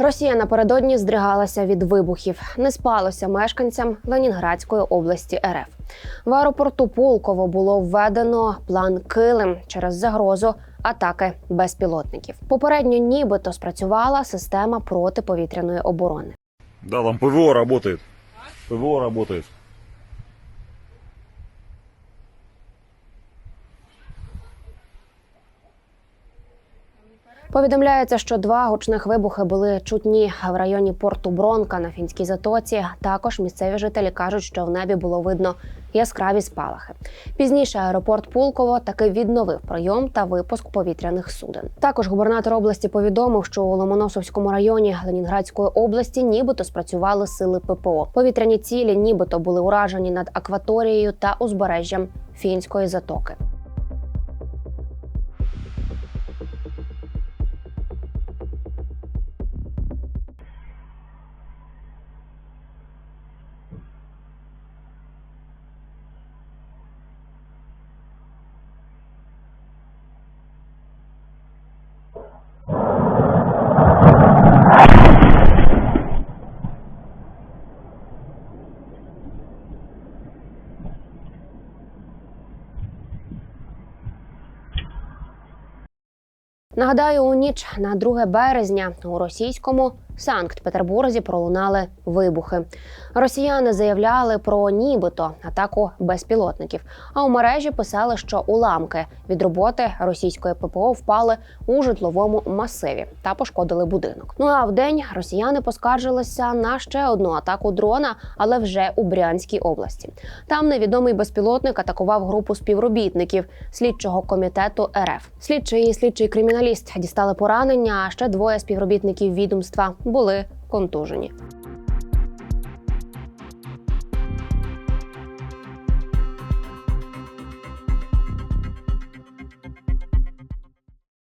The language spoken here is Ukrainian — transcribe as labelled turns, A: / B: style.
A: Росія напередодні здригалася від вибухів. Не спалося мешканцям Ленінградської області РФ. В аеропорту Пулково було введено план Килим через загрозу атаки безпілотників. Попередньо нібито спрацювала система протиповітряної оборони.
B: Да, там ПВО працює. ПВО работает.
A: Повідомляється, що два гучних вибухи були чутні в районі порту Бронка на фінській затоці. Також місцеві жителі кажуть, що в небі було видно яскраві спалахи. Пізніше аеропорт Пулково таки відновив прийом та випуск повітряних суден. Також губернатор області повідомив, що у Ломоносовському районі Ленінградської області нібито спрацювали сили ППО. Повітряні цілі, нібито були уражені над акваторією та узбережжям фінської затоки. Нагадаю, у ніч на 2 березня у російському Санкт-Петербурзі пролунали вибухи. Росіяни заявляли про нібито атаку безпілотників. А у мережі писали, що уламки від роботи російської ППО впали у житловому масиві та пошкодили будинок. Ну а вдень росіяни поскаржилися на ще одну атаку дрона, але вже у Брянській області. Там невідомий безпілотник атакував групу співробітників слідчого комітету РФ. Слідчий і слідчий криміналіст дістали поранення. А ще двоє співробітників відомства були контужені.